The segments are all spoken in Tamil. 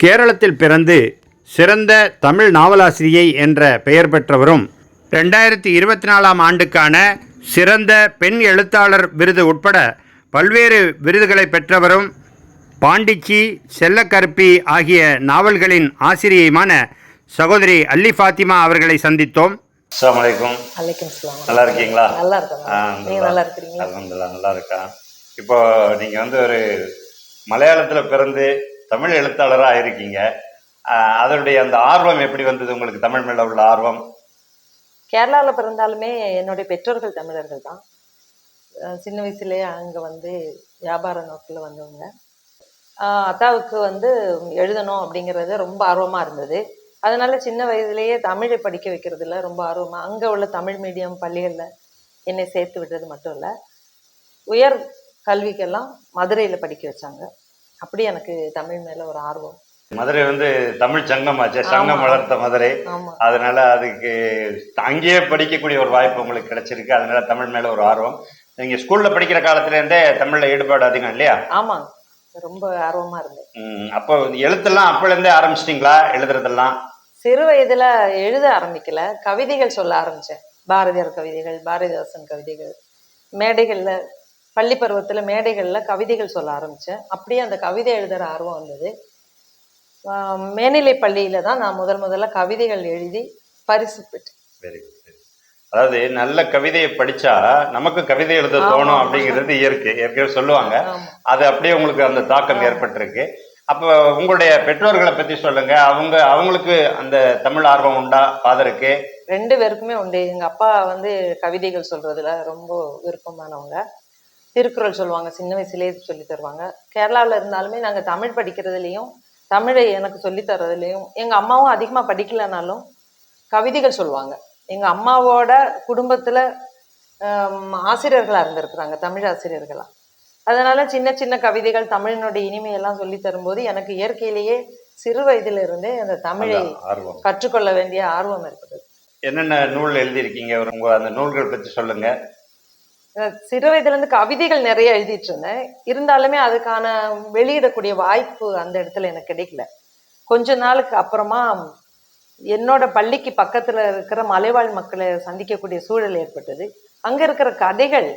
கேரளத்தில் பிறந்து சிறந்த தமிழ் நாவலாசிரியை என்ற பெயர் பெற்றவரும் ரெண்டாயிரத்தி இருபத்தி நாலாம் ஆண்டுக்கான சிறந்த பெண் எழுத்தாளர் விருது உட்பட பல்வேறு விருதுகளை பெற்றவரும் பாண்டிச்சி செல்லக்கருப்பி ஆகிய நாவல்களின் ஆசிரியையுமான சகோதரி அல்லி ஃபாத்திமா அவர்களை சந்தித்தோம். அஸ்லாம் வலைக்கும் நல்லா இருக்கீங்களா நல்லா இருக்கேன் ஆ, நீங்க நல்லா இருக்கிறீங்களா அல்ஹம்துலில்லாஹ் நல்லா இருக்கேன் இப்போ நீங்கள் வந்து ஒரு மலையாளத்தில் பிறந்து தமிழ் எழுத்தாளராக இருக்கீங்க. அதனுடைய அந்த ஆர்வம் எப்படி வந்தது? உங்களுக்கு தமிழ் மேல உள்ள ஆர்வம்? கேரளாவில் பிறந்தாலுமே என்னுடைய பெற்றோர்கள் தமிழர்கள் தான். சின்ன வயசுலேயே அங்கே வந்து வியாபார நோக்கில் வந்தவங்க. அத்தாவுக்கு வந்து எழுதணும் அப்படிங்கிறது ரொம்ப ஆர்வமாக இருந்தது. அதனால சின்ன வயதிலேயே தமிழை படிக்க வைக்கிறதுல ரொம்ப ஆர்வமாக அங்கே உள்ள தமிழ் மீடியம் பள்ளிகளில் என்னை சேர்த்து விட்டது மட்டும் இல்லை உயர் கல்விக்கெல்லாம் மதுரையில் படிக்க வச்சாங்க. அப்படி எனக்கு தமிழ் மேல ஒரு ஆர்வம். மதுரை வந்து தமிழ் சங்கம் ஆமா. வளர்த்த மதுரை. ஆமா. அதனால அதுக்கு அங்கேயே படிக்கக்கூடிய ஒரு வாய்ப்பு உங்களுக்கு கிடைச்சிருக்கு. அதனால தமிழ் மேல ஒரு ஆர்வம். நீங்க ஸ்கூல்ல படிக்கிற காலத்துல இருந்தே தமிழ்ல ஈடுபாடு அதிகம் இல்லையா? ஆமாங்க ரொம்ப ஆர்வமா இருந்தேன். அப்போ எழுத்தெல்லாம் அப்பல இருந்தே ஆரம்பிச்சிட்டீங்களா? எழுதுறதெல்லாம்? சிறு வயதுல எழுத ஆரம்பிக்கல. கவிதைகள் சொல்ல ஆரம்பிச்சேன். பாரதியார் கவிதைகள் பாரதிதாசன் கவிதைகள் மேடைகள்ல பள்ளி பருவத்துல மேடைகள்ல கவிதைகள் சொல்ல ஆரம்பிச்சேன். அப்படியே அந்த கவிதை எழுதுற ஆர்வம் வந்தது. மேல்நிலை பள்ளியில தான் நான் முதல் முதல்ல கவிதைகள் எழுதி பரிசு பெற்றேன். வெரி குட் அதாவது நல்ல கவிதையை படிச்சா நமக்கு கவிதை எழுத தோணும். அப்படிங்கிறது இயற்கை. ஏற்கனவே சொல்லுவாங்க. அது அப்படியே உங்களுக்கு அந்த தாக்கம் ஏற்பட்டிருக்கு. அப்போ உங்களுடைய பெற்றோர்களை பத்தி சொல்லுங்க. அவங்க அவங்களுக்கு அந்த தமிழ் ஆர்வம் உண்டா? ஃபாதருக்கு ரெண்டு பேருக்குமே உண்டு. எங்க அப்பா வந்து கவிதைகள் சொல்றதுல ரொம்ப விருப்பமானவங்க. திருக்குறள் சொல்லுவாங்க சின்ன வயசுலயே சொல்லி தருவாங்க. கேரளாவில் இருந்தாலுமே நாங்க தமிழ் படிக்கிறதுலயும் தமிழை எனக்கு சொல்லி தர்றதுலயும் எங்க அம்மாவும் அதிகமா படிக்கலைனாலும் கவிதைகள் சொல்லுவாங்க. எங்க அம்மாவோட குடும்பத்துல ஆம், ஆசிரியர்களா இருந்திருக்கிறாங்க தமிழ் ஆசிரியர்களா. அதனால சின்ன சின்ன கவிதைகள் தமிழினுடைய இனிமையெல்லாம் சொல்லி தரும்போது எனக்கு இயற்கையிலேயே சிறு வயதில இருந்தே அந்த தமிழை கற்றுக்கொள்ள வேண்டிய ஆர்வம் ஏற்பட்டது. என்னென்ன நூல் எழுதியிருக்கீங்க? உங்க அந்த நூல்கள் பத்தி சொல்லுங்க. அஹ் சிறு வயதுல இருந்து கவிதைகள் நிறைய எழுதிட்டு இருந்தேன் இருந்தாலுமே அதுக்கான வெளியிடக்கூடிய வாய்ப்பு அந்த இடத்துல எனக்கு கிடைக்கல. கொஞ்ச நாளுக்கு அப்புறமா என்னோட பள்ளிக்கு பக்கத்துல இருக்கிற மலைவாழ் மக்களை சந்திக்கக்கூடிய சூழல் ஏற்பட்டது. அங்க இருக்கிற கதைகள்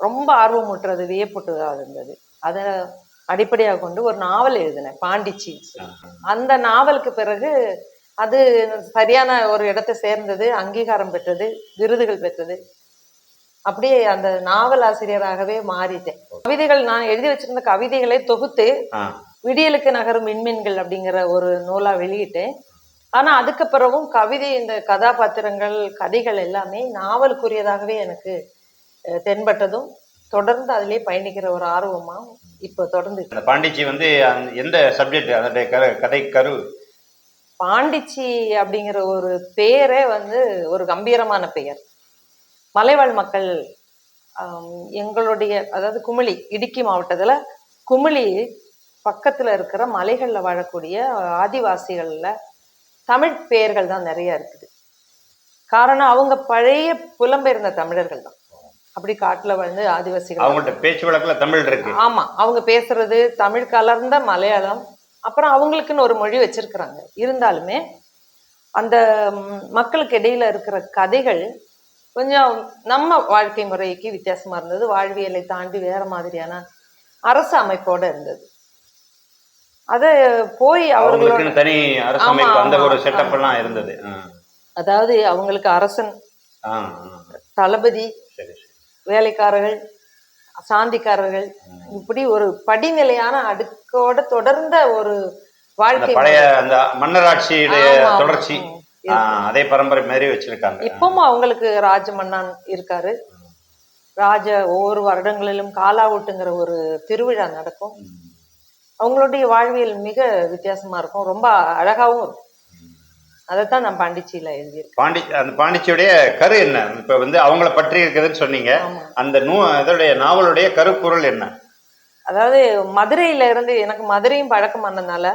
ரொம்ப ஆர்வமூட்டுறது வியப்பூட்டுதாக இருந்தது அதை அடிப்படையாக கொண்டு ஒரு நாவல் எழுதினேன் பாண்டிச்சி அந்த நாவலுக்கு பிறகு அது சரியான ஒரு இடத்தை சேர்ந்தது அங்கீகாரம் பெற்றது விருதுகள் பெற்றது. அப்படியே அந்த நாவல் ஆசிரியராகவே மாறிட்டேன். கவிதைகள் நான் எழுதி வச்சிருந்த கவிதைகளை தொகுத்து விடியலுக்கு நகரும் விண்மீன்கள் அப்படிங்கிற ஒரு நூலா வெளியிட்டேன். ஆனா அதுக்கு பிறகும் கவிதை இந்த கதாபாத்திரங்கள் கதைகள் எல்லாமே நாவலுக்குரியதாகவே எனக்கு தென்பட்டதும் தொடர்ந்து அதிலே பயணிக்கிற ஒரு ஆர்வமா இப்போ தொடர்ந்து அந்த பாண்டிச்சி வந்து எந்த சப்ஜெக்ட் அதனுடைய கதை கரு? பாண்டிச்சி அப்படிங்கிற ஒரு பெயரே வந்து ஒரு கம்பீரமான பெயர். மலைவாழ் மக்கள் எங்களுடைய அதாவது குமிளி இடுக்கி மாவட்டத்துல குமிளி பக்கத்துல இருக்கிற மலைகள்ல வாழக்கூடிய ஆதிவாசிகள்ல தமிழ் பெயர்கள் தான் நிறைய இருக்குது. காரணம் அவங்க பழைய புலம்பெயர்ந்த தமிழர்கள் தான். அப்படி காட்டுல வந்து ஆதிவாசிகள் அவங்கள்ட்ட பேச்சு வழக்குல தமிழ் இருக்கு. ஆமா அவங்க பேசுறது தமிழ் கலர்ந்த மலையாளம் அப்புறம் அவங்களுக்குன்னு ஒரு மொழி வச்சிருக்கிறாங்க. இருந்தாலுமே அந்த மக்களுக்கு இடையில இருக்கிற கதைகள் கொஞ்சம் நம்ம வாழ்க்கை முறைக்கு வித்தியாசமா இருந்தது வாழ்வியலை தாண்டி வேற மாதிரியான அரசு அமைப்போட இருந்தது அத போய் அவங்களுக்குன்னு தனி அந்த ஒரு செட்டப். எல்லாம் இருந்தது அதாவது அவங்களுக்கு அரசன். தளபதி வேலைக்காரர்கள் சாந்திக்காரர்கள் இப்படி ஒரு படிநிலையான அடுக்கோட தொடர்ந்த ஒரு வாழ்க்கை பழைய அந்த மன்னராட்சியுடைய. தொடர்ச்சி. அதே பரம்பரை மாதிரி வச்சிருக்காங்க. இப்பவும் அவங்களுக்கு ராஜ மன்னான் இருக்காரு. ராஜ ஒவ்வொரு வருடங்களிலும் காலாவூட்டுங்கிற ஒரு திருவிழா நடக்கும். அவங்களுடைய வாழ்வியல் மிக வித்தியாசமா இருக்கும். ரொம்ப அழகாவும் இருக்கும். அதைத்தான் நான் பாண்டிச்சியில எழுதியிருக்கேன். பாண்டி அந்த பாண்டிச்சியுடைய கரு என்ன? இப்ப வந்து அவங்கள பற்றி இருக்குதுன்னு சொன்னீங்க. அந்த நூ இதோடைய நாவலுடைய கருப்பொருள் என்ன? அதாவது மதுரையில இருந்து எனக்கு மதுரையும் பழக்கமானதுனால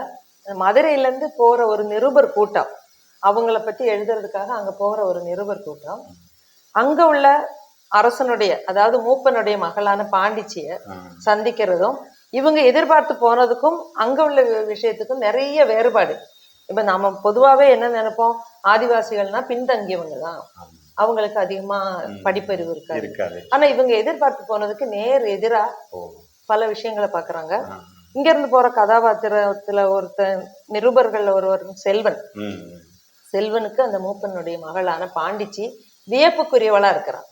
மதுரையில இருந்து போற ஒரு நிருபர் கூட்டம். அவங்கள பத்தி எழுதுறதுக்காக அங்க போற ஒரு நிருபர் கூட்டம். அங்க உள்ள அரசனுடைய அதாவது மூப்பனுடைய மகளான பாண்டிச்சிய. சந்திக்கிறதும் இவங்க எதிர்பார்த்து போனதுக்கும் அங்க உள்ள விஷயத்துக்கும் நிறைய வேறுபாடு. இப்ப நம்ம பொதுவாவே என்ன நினைப்போம்? ஆதிவாசிகள்னா பின்தங்கியவங்க தான் அவங்களுக்கு அதிகமா படிப்பறிவு இருக்காது. இருக்காது. ஆனா இவங்க எதிர்பார்த்து போனதுக்கு நேர் எதிரா பல விஷயங்களை பாக்குறாங்க. இங்க இருந்து போற கதாபாத்திரத்துல ஒருத்தன் நிருபர்கள் ஒருவர் செல்வன். செல்வனுக்கு அந்த மூப்பனுடைய மகளான பாண்டிச்சி வியப்புக்குரியவளா இருக்கிறான்.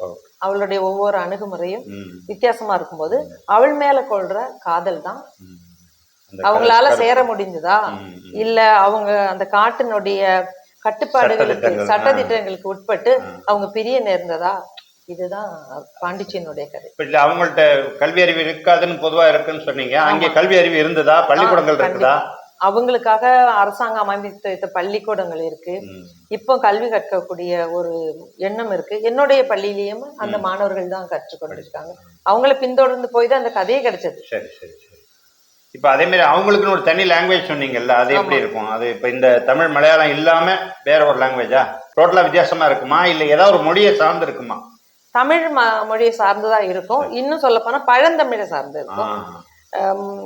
அவளுடைய ஒவ்வொரு அணுகுமுறையும் வித்தியாசமா இருக்கும்போது அவள் மேல கொள்ற காதல் தான். அவங்களால சேர முடிஞ்சதா. இல்ல அவங்க அந்த காட்டினுடைய கட்டுப்பாடுகளுக்கு சட்டதிட்டங்கள், சட்டதிட்டங்களுக்கு உட்பட்டு அவங்க பிரிய நேர்ந்ததா? இதுதான் பாண்டிச்சியனுடைய கதை. இல்ல அவங்கள்ட்ட கல்வி அறிவு இருக்காதுன்னு பொதுவா இருக்குன்னு சொன்னீங்க. அங்கே கல்வி அறிவு இருந்ததா? பள்ளிக்கூடங்கள் இருக்குதா? அவங்களுக்காக அரசாங்கம் அமைத்து வைத்த பள்ளிக்கூடங்கள் இருக்கு. இப்போ கல்வி கற்கக்கூடிய ஒரு எண்ணம் இருக்கு. என்னுடைய பள்ளியிலயும் அந்த மாணவர்கள் தான் கற்றுக்கொண்டிருக்காங்க அவங்கள பின்தொடர்ந்து போய் தான் அந்த கதையே கிடைச்சது. சரி சரி சரி. இப்ப அதே மாதிரி அவங்களுக்குன்னு ஒரு தனி லாங்குவேஜ் சொன்னீங்கல்ல அது எப்படி இருக்கும்? அது இப்ப இந்த தமிழ் மலையாளம் இல்லாம வேற ஒரு லாங்குவேஜா டோட்டலா வித்தியாசமா இருக்குமா? இல்ல ஏதாவது ஒரு மொழியை சார்ந்து இருக்குமா? தமிழ் ம- மொழியை சார்ந்துதா இருக்கும். இன்னும் சொல்ல போனா பழந்தமிழை சார்ந்து இருக்கும்.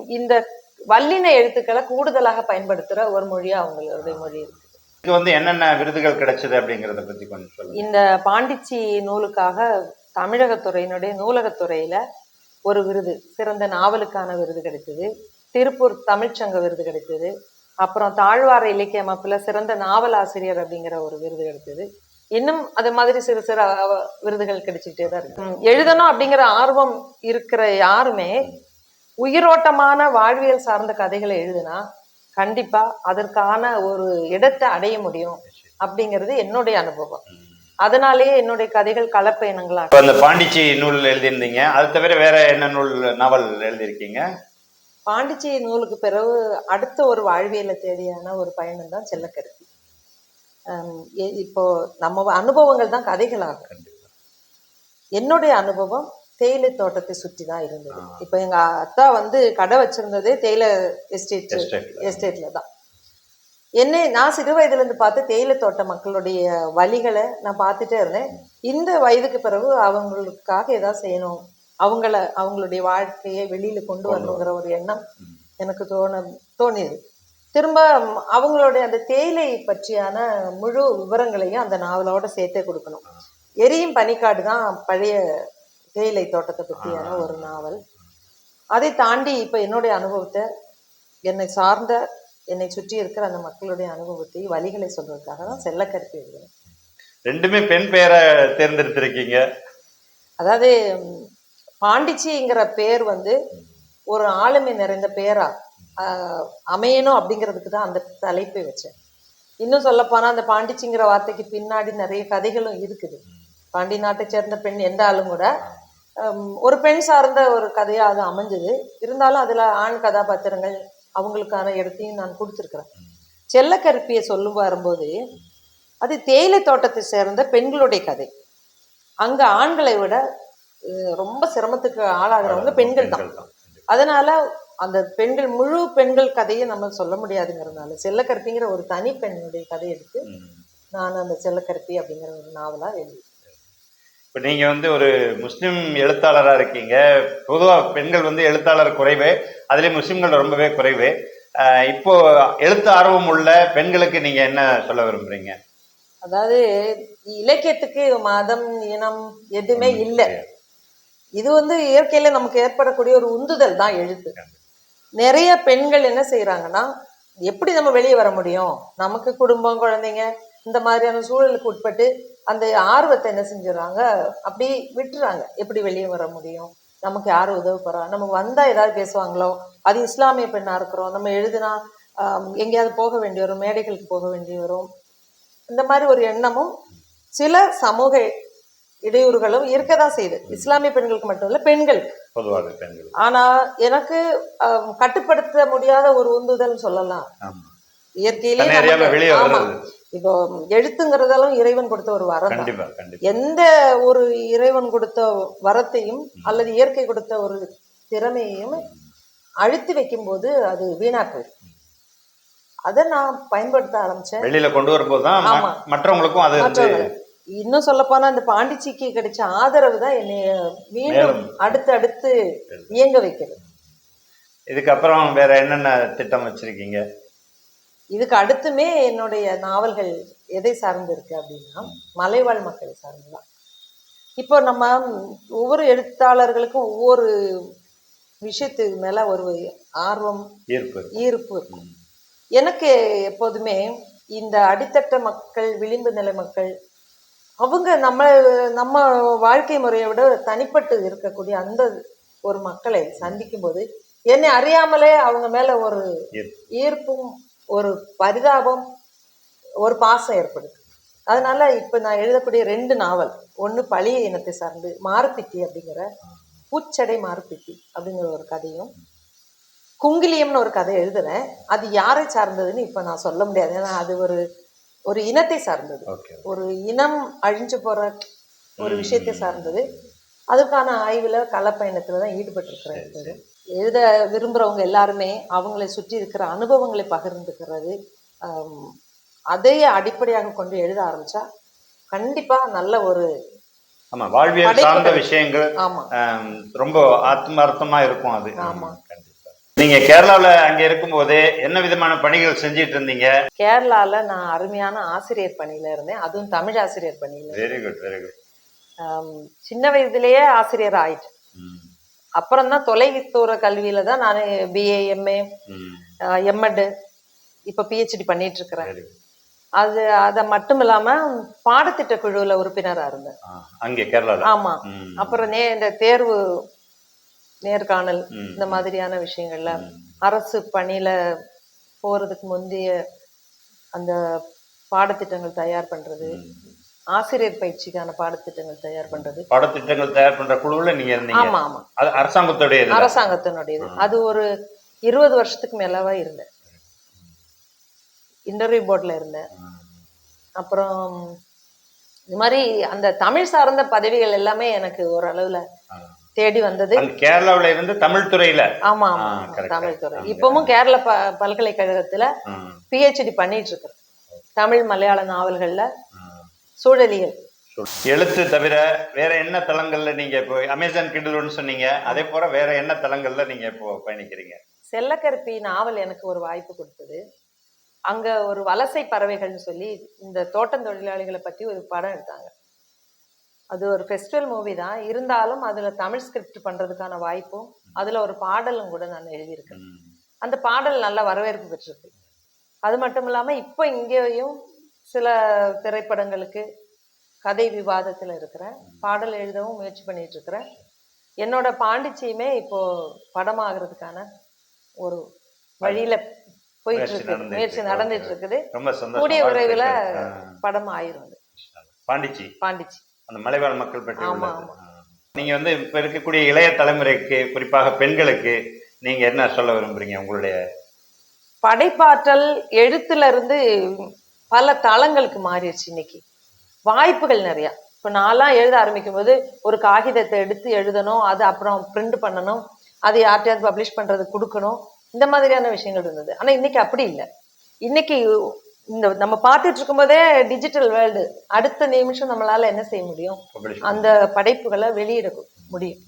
இந்த வல்லின எழுத்துக்களை கூடுதலாக பயன்படுத்துற ஒரு மொழியா அவங்களுடைய மொழி இருக்கு. இது வந்து என்னென்ன விருதுகள் கிடைச்சது அப்படிங்கறத பத்தி கொஞ்சம் சொல்லுங்க. இந்த பாண்டிச்சி நூலுக்காக தமிழகத்துறையினுடைய நூலகத்துறையில ஒரு விருது சிறந்த நாவலுக்கான விருது கிடைத்தது திருப்பூர் தமிழ்ச்சங்க விருது கிடைத்தது அப்புறம் தாழ்வார இலக்கிய அமைப்புல சிறந்த நாவல் ஆசிரியர் அப்படிங்கிற ஒரு விருது கிடைத்தது இன்னும் அது மாதிரி சிறு சிறு விருதுகள் கிடைச்சிக்கிட்டே தான் இருக்கு. எழுதணும் அப்படிங்கிற ஆர்வம் இருக்கிற யாருமே உயிரோட்டமான வாழ்வியல் சார்ந்த கதைகளை எழுதுனா கண்டிப்பா அதற்கான ஒரு இடத்தை அடைய முடியும் அப்படிங்கிறது என்னுடைய அனுபவம். அதனாலேயே என்னுடைய கதைகள் கலப்பயணங்களா இந்த பாண்டிச்சி நூல் எழுதியிருந்தீங்க. அது தவிர வேற என்ன நூல் நாவல் எழுதியிருக்கீங்க? பாண்டிச்சி நூலுக்கு பிறகு அடுத்த ஒரு வாழ்வியலை தேடியான ஒரு பயணம் தான் செல்லக்கருத்தி. இப்போ நம்ம அனுபவங்கள் தான் கதைகளாகும். என்னுடைய அனுபவம் தேயிலை தோட்டத்தை சுற்றி தான் இருந்தது. இப்போ எங்க அத்தா வந்து கடை வச்சிருந்ததே தேயிலை எஸ்டேட். எஸ்டேட்ல தான். என்னை நான் சிறு வயதுல இருந்து பார்த்து தேயிலை தோட்ட மக்களுடைய வழிகளை நான் பார்த்துட்டே இருந்தேன். இந்த வயதுக்கு பிறகு அவங்களுக்காக ஏதாவது செய்யணும் அவங்கள அவங்களுடைய வாழ்க்கையை வெளியில கொண்டு வரணுங்கிற ஒரு எண்ணம் எனக்கு தோண தோணியது. திரும்ப அவங்களுடைய அந்த தேயிலை பற்றியான முழு விவரங்களையும் அந்த நாவலோட சேர்த்தே கொடுக்கணும். எரியும் பனிக்காடு தான் பழைய தேயிலை தோட்டத்தை பற்றியான ஒரு நாவல். அதை தாண்டி இப்ப என்னுடைய அனுபவத்தை என்னை சார்ந்த என்னை சுற்றி இருக்கிற அந்த மக்களுடைய அனுபவத்தை வழிகளை சொல்றதுக்காக தான் செல்லக்கருத்து எழுதுறேன். ரெண்டுமே பெண் பெயரை தேர்ந்தெடுத்திருக்கீங்க. அதாவது பாண்டிச்சிங்கிற பேர் வந்து ஒரு ஆளுமை நிறைந்த பேரா அமையணும் அப்படிங்கிறதுக்கு தான் அந்த தலைப்பை வச்சேன். இன்னும் சொல்லப்போனா அந்த பாண்டிச்சிங்கிற வார்த்தைக்கு பின்னாடி நிறைய கதைகளும் இருக்குது. பாண்டி நாட்டை சேர்ந்த பெண் என்றாலும் கூட ஹம், ஒரு பெண் சார்ந்த ஒரு கதையா அது அமைஞ்சது. இருந்தாலும் அதுல ஆண் கதாபாத்திரங்கள் அவங்களுக்கான இடத்தையும் நான் கொடுத்துருக்குறேன். செல்லக்கருப்பியை சொல்லும் வரும்போது அது தேயிலை தோட்டத்தை சேர்ந்த பெண்களுடைய கதை. அங்க ஆண்களை விட ரொம்ப சிரமத்துக்கு ஆளாகிறவங்க பெண்கள் தான். அதனால அந்த பெண்கள் முழு பெண்கள் கதையை நம்ம சொல்ல முடியாதுங்கிறதுனால செல்லக்கருப்பிங்கிற ஒரு தனி பெண்ணுடைய கதை எடுத்து. நான் அந்த செல்லக்கருப்பி அப்படிங்கிற ஒரு நாவலா எழுதி இப்போ நீங்க வந்து ஒரு முஸ்லிம் எழுத்தாளரா இருக்கீங்க. பொதுவா பெண்கள் வந்து எழுத்தாளர் குறைவு. அதுலயும் முஸ்லிம்கள் ரொம்பவே குறைவு. இப்போ எழுத்து ஆர்வம் உள்ள பெண்களுக்கு நீங்க என்ன சொல்ல விரும்புறீங்க? அதாவது இலக்கியத்துக்கு மதம் இனம் எதுவுமே இல்லை. இது வந்து இயற்கையில நமக்கு ஏற்படக்கூடிய ஒரு உந்துதல் தான் எழுத்து. நிறைய பெண்கள் என்ன செய்யறாங்கன்னா எப்படி நம்ம வெளியே வர முடியும்? நமக்கு குடும்பம் குழந்தைங்க இந்த மாதிரியான சூழலுக்கு உட்பட்டு அந்த ஆர்வத்தை என்ன செஞ்சுறாங்க அப்படி விட்டுறாங்க. எப்படி வெளியே வர முடியும்? நமக்கு யார் உதவ போறா? நம்ம வந்தா ஏதாவது பேசுவாங்களோ? அது இஸ்லாமிய பெண்ணா இருக்கிறோம். நம்ம எழுதுனா எங்கேயாவது போக வேண்டி வரும் மேடைகளுக்கு போக வேண்டி வரும். இந்த மாதிரி ஒரு எண்ணமும் சில சமூக இடையூறுகளும் இருக்கதான் செய்யுது. இஸ்லாமிய பெண்களுக்கு மட்டும் இல்ல பெண்களுக்கு பொதுவாக பெண்கள். ஆனா எனக்கு கட்டுப்படுத்த முடியாத ஒரு உந்துதல் சொல்லலாம். இயற்கையிலே நமக்கு- ஆமா. இப்போ எழுத்துங்கிறதாலும் இறைவன் கொடுத்த ஒரு வரம் எந்த ஒரு இறைவன் கொடுத்த வரத்தையும் அல்லது இயற்கை கொடுத்த ஒரு திறமையையும் அழுத்தி வைக்கும்போது அது வீணாக்கு அதை நான் பயன்படுத்த ஆரம்பிச்சேன். வெளியில கொண்டு வரும்போது தான். மற்றவங்களுக்கும் அது இன்னும் சொல்ல போனா இந்த பாண்டிச்சிக்கு கிடைச்ச ஆதரவு தான் என்னைய மீண்டும். அடுத்து அடுத்து இயங்க வைக்கிறது. இதுக்கப்புறம் வேற என்னென்ன திட்டம் வச்சிருக்கீங்க? இதுக்கு அடுத்துமே என்னுடைய நாவல்கள் எதை சார்ந்து இருக்கு அப்படின்னா மலைவாழ் மக்களை சார்ந்துதான். இப்போ நம்ம ஒவ்வொரு எழுத்தாளர்களுக்கும் ஒவ்வொரு விஷயத்துக்கு மேல ஒரு ஆர்வம் ஈர்ப்பு ஈர்ப்பு எனக்கு எப்போதுமே இந்த அடித்தட்ட மக்கள் விளிம்பு நிலை மக்கள் அவங்க நம்ம நம்ம வாழ்க்கை முறையை விட தனிப்பட்டு இருக்கக்கூடிய அந்த ஒரு மக்களை சந்திக்கும் போது என்னை அறியாமலே அவங்க மேல ஒரு ஈர்ப்பு. ஈர்ப்பும் ஒரு பரிதாபம் ஒரு பாசம் ஏற்படுது. அதனால இப்ப நான் எழுதக்கூடிய ரெண்டு நாவல் ஒண்ணு பழைய இனத்தை சார்ந்து மாறுப்பித்தி அப்படிங்கிற பூச்சடை மாறுப்பித்தி அப்படிங்கிற ஒரு கதையும் குங்கிலியம்னு ஒரு கதை எழுதுறேன். அது யாரை சார்ந்ததுன்னு இப்ப நான் சொல்ல முடியாது. ஏன்னா அது ஒரு ஒரு இனத்தை சார்ந்தது. ஒரு இனம் அழிஞ்சு போற ஒரு விஷயத்தை சார்ந்தது. அதுக்கான ஆய்வுல களப்பயணத்துல தான் ஈடுபட்டிருக்கிறேன். எழுத விரும்புறவங்க எல்லாருமே அவங்களை சுற்றி இருக்கிற அனுபவங்களை பகிர்ந்துக்கிறது அதையே அடிப்படையாக கொண்டு எழுத ஆரம்பிச்சா கண்டிப்பா நல்ல ஒரு ஆமா வாழ்வியல். சார்ந்த விஷயங்கள் ரொம்ப ஆத்மார்த்தமா இருக்கும் அது. ஆமா. கண்டிப்பா. நீங்க கேரளாவுல அங்க இருக்கும்போதே என்ன விதமான பணிகள் செஞ்சிட்டு இருந்தீங்க? கேரளால நான் அருமையான ஆசிரியர் பணியில இருந்தேன். அதுவும் தமிழ் ஆசிரியர் பணியில வெரி குட் வெரி குட் சின்ன வயதிலேயே ஆசிரியர் ஆயிட்டேன். அப்புறம் தான் தொலைதூர கல்வியில தான் நான் பிஏ எம்ஏ எம்எட் இப்போ பிஹெச்டி பண்ணிட்டு இருக்கிறேன். அது அதை மட்டும் இல்லாம பாடத்திட்ட குழுவுல உறுப்பினரா இருந்தேன். அங்கே கேரளால? ஆமா. அப்புறம் நே இந்த தேர்வு நேர்காணல். இந்த மாதிரியான விஷயங்கள்ல. அரசு பணியில போறதுக்கு முந்தைய அந்த பாடத்திட்டங்கள் தயார் பண்றது ஆசிரியர் பயிற்சிக்கான பாடத்திட்டங்கள் தயார் பண்றது. பாடத்திட்டங்கள் தயார் பண்ற குழுவுல நீங்க இருந்தீங்க. ஆமா ஆமா. அது அரசாங்கத்துடைய? அரசாங்கத்தினுடையது. அது ஒரு இருபது வருஷத்துக்கு மேலவா இருந்தேன் இன்டர்வியூ போர்ட்ல இருந்தேன் அப்புறம் இது மாதிரி அந்த தமிழ் சார்ந்த பதவிகள் எல்லாமே எனக்கு ஓரளவுல. தேடி வந்தது. கேரளாவுல இருந்து தமிழ் துறையில? ஆமா ஆமா தமிழ். துறை. இப்பவும் கேரள. பல்கலைக்கழகத்துல பிஹெச்டி பண்ணிட்டு இருக்கிறேன் தமிழ் மலையாள நாவல்கள்ல. சூழலியல். எழுத்து தவிர வேற என்ன தளங்கள்ல நீங்க இப்போ அமேசான் கிண்டல்னு சொன்னீங்க அதே போல வேற என்ன தளங்கள்ல நீங்க இப்போ பயணிக்கிறீங்க? செல்லக்கருப்பி நாவல் எனக்கு ஒரு வாய்ப்பு கொடுத்தது. அங்க ஒரு வலசை பறவைகள்னு சொல்லி இந்த தோட்டம் தொழிலாளிகளை பத்தி ஒரு படம் எடுத்தாங்க. அது ஒரு ஃபெஸ்டிவல் மூவி தான். இருந்தாலும் அதுல தமிழ் ஸ்கிரிப்ட் பண்றதுக்கான வாய்ப்பும் அதுல ஒரு பாடலும் கூட நான் எழுதியிருக்கேன். அந்த பாடல் நல்ல வரவேற்பு பெற்றிருக்கு. அது மட்டும் இல்லாம இப்போ இங்கேயும் சில திரைப்படங்களுக்கு கதை விவாதத்துல இருக்கிறேன் பாடல் எழுதவும் முயற்சி பண்ணிட்டு இருக்கிறேன் என்னோட பாண்டிச்சியுமே இப்போ படமாகிறதுக்கான ஒரு வழியில போயிட்டு முயற்சி நடந்துட்டு முயற்சி இருக்கு. நடந்துட்டு இருக்குது கூடிய விரைவில். படம் ஆயிரும். பாண்டிச்சி பாண்டிச்சி அந்த மலைவாழ் மக்கள் பற்றி ஆமா, உள்ளது. ஆ. நீங்க வந்து இப்ப இருக்கக்கூடிய இளைய தலைமுறைக்கு குறிப்பாக பெண்களுக்கு நீங்க என்ன சொல்ல விரும்புறீங்க உங்களுடைய படைப்பாற்றல் எழுத்துல இருந்து பல தளங்களுக்கு மாறிடுச்சு இன்னைக்கு. வாய்ப்புகள் நிறைய. இப்போ நான்லாம் எழுத ஆரம்பிக்கும் போது ஒரு காகிதத்தை எடுத்து எழுதணும் அது அப்புறம் பிரிண்ட் பண்ணணும் அது யார்கிட்டயாவது பப்ளிஷ் பண்றதுக்கு கொடுக்கணும். இந்த மாதிரியான விஷயங்கள் இருந்தது. ஆனா இன்னைக்கு அப்படி இல்லை. இன்னைக்கு இந்த நம்ம பார்த்துட்டு இருக்கும்போதே டிஜிட்டல் வேர்ல்டு அடுத்த நிமிஷம் நம்மளால என்ன செய்ய முடியும்? அந்த படைப்புகளை வெளியிட முடியும்.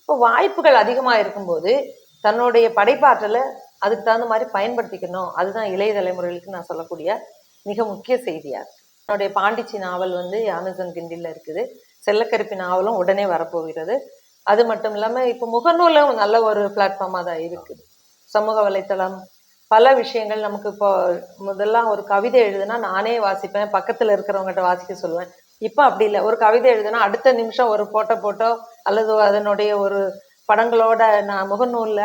இப்போ வாய்ப்புகள் அதிகமா இருக்கும்போது தன்னுடைய படைப்பாற்றலை அதுக்கு தகுந்த மாதிரி பயன்படுத்திக்கணும். அதுதான் இளைய தலைமுறைகளுக்கு நான் சொல்லக்கூடிய மிக முக்கிய செய்தியா என்னுடைய பாண்டிச்சி நாவல் வந்து யானசன் கிண்டில் இருக்குது. செல்லக்கருப்பி நாவலும் உடனே வரப்போகிறது. அது மட்டும் இல்லாம இப்போ முகநூலும் நல்ல ஒரு பிளாட்ஃபார்மா தான் இருக்குது. சமூக வலைத்தளம் பல விஷயங்கள் நமக்கு இப்போ முதல்லாம் ஒரு கவிதை எழுதுனா நானே வாசிப்பேன் பக்கத்துல இருக்கிறவங்ககிட்ட வாசிக்க சொல்லுவேன். இப்போ அப்படி இல்லை. ஒரு கவிதை எழுதுனா அடுத்த நிமிஷம் ஒரு போட்டோ போட்டோ அல்லது அதனுடைய ஒரு படங்களோட நான் முகநூல்ல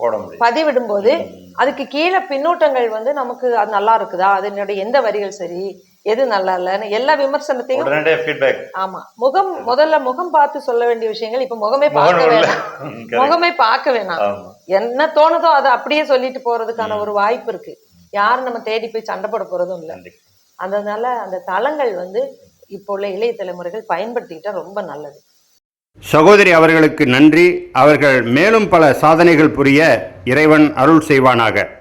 போட முடியும். பதிவிடும்போது அதுக்கு கீழே பின்னூட்டங்கள் வந்து நமக்கு அது நல்லா இருக்குதா? அதனுடைய எந்த வரிகள் சரி? எது நல்லா இல்லைன்னு எல்லா விமர்சனத்தையும் ஆமா. முகம் முதல்ல முகம் பார்த்து சொல்ல வேண்டிய விஷயங்கள் இப்ப முகமே பார்க்க. வேணாம். முகமே பார்க்க வேணாம். என்ன தோணுதோ அதை அப்படியே சொல்லிட்டு போறதுக்கான ஒரு வாய்ப்பு இருக்கு. யாரும் நம்ம தேடி போய் சண்டை போட போறதும் இல்லை. அதனால அந்த தளங்கள் வந்து இப்போ உள்ள இளைய தலைமுறைகள் பயன்படுத்திக்கிட்டா ரொம்ப நல்லது. சகோதரி அவர்களுக்கு நன்றி. அவர்கள் மேலும் பல சாதனைகள் புரிய இறைவன் அருள் செய்வானாக.